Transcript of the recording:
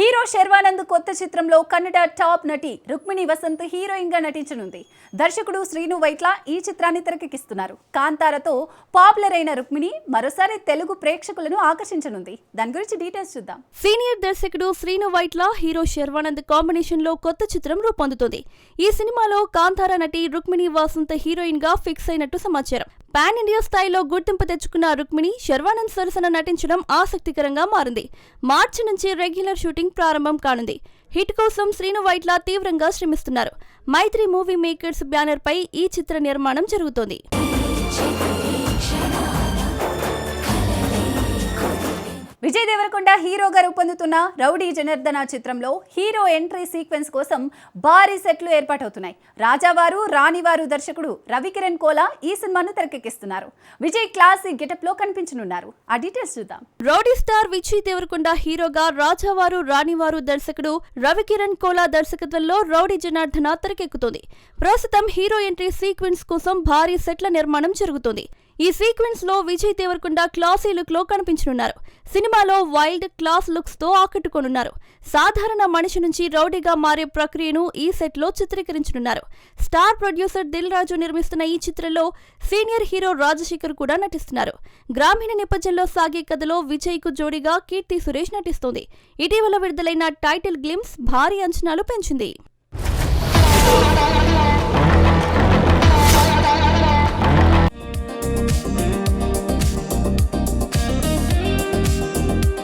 Hero Sharwanand కొత్త చిత్రంలో Kannada top నటి రుక్మిణి వసంత్ హీరోయిన్గా నటించనుంది. దర్శకుడు శ్రీను వైట్ల ఈ చిత్రాన్ని తెరకెక్కిస్తున్నారు. కాంతారతో పాపులర్ అయిన రుక్మిణి మరోసారి తెలుగు ప్రేక్షకులను ఆకర్షించనుంది. దాని గురించి డీటెయిల్స్ చూద్దాం. సీనియర్ దర్శకుడు శ్రీను వైట్ల హీరో శర్వానంద్ కాంబినేషన్లో కొత్త చిత్రం రూపొందుతుంది. ఈ సినిమాలో కాంతార నటి రుక్మిణి వసంత్ హీరోయిన్గా ఫిక్స్ అయినట్టు సమాచారం. పాన్ ఇండియా స్థాయిలో గుర్తింపు తెచ్చుకున్న రుక్మిణి శర్వానంద్ సరసన నటించడం ఆసక్తికరంగా మారింది. మార్చి నుంచి రెగ్యులర్ షూటింగ్ ప్రారంభం కానుంది. హిట్ కోసం శ్రీను వైట్ల తీవ్రంగా శ్రమిస్తున్నారు. మైత్రి మూవీ మేకర్స్ బ్యానర్ పై ఈ చిత్ర నిర్మాణం జరుగుతోంది. విజయ్ దేవరకొండ హీరోగా రూపొందుతున్న రౌడీ జనార్దన చిత్రంలో హీరో ఎంట్రీ సీక్వెన్స్ కోసం భారీ సెట్లు ఏర్పాటవుతున్నాయి. రాజావారు రాణివారు దర్శకుడు రవికిరణ్ కోలా ఈ సినిమాను తెరకెక్కిస్తున్నారు. విజయ్ క్లాసిక్ గెటప్లో కనిపించనున్నారు. ఆ డీటెయిల్స్ చూద్దాం. రౌడీ స్టార్ విజయ్ దేవరకొండ హీరోగా రాజావారు రాణివారు దర్శకుడు రవికిరణ్ కోలా దర్శకత్వంలో రౌడీ జనార్దన తెరకెక్కుతుంది. ప్రస్తుతం హీరో ఎంట్రీ సీక్వెన్స్ కోసం భారీ సెట్ల నిర్మాణం జరుగుతుంది. ఈ సీక్వెన్స్లో విజయ్ దేవరకొండ క్లాసీ లుక్లో కనిపించనున్నారు. సినిమాలో వైల్డ్ క్లాస్ లుక్స్తో ఆకట్టుకోనున్నారు. సాధారణ మనిషి నుంచి రౌడీగా మారే ప్రక్రియను ఈ సెట్లో చిత్రీకరించనున్నారు. స్టార్ ప్రొడ్యూసర్ దిల్ రాజు నిర్మిస్తున్న ఈ చిత్రంలో సీనియర్ హీరో రాజశేఖర్ కూడా నటిస్తున్నారు. గ్రామీణ నేపథ్యంలో సాగే కథలో విజయ్కు జోడీగా కీర్తి సురేష్ నటిస్తోంది. ఇటీవల విడుదలైన టైటిల్ గ్లిమ్స్ భారీ అంచనాలు పెంచింది.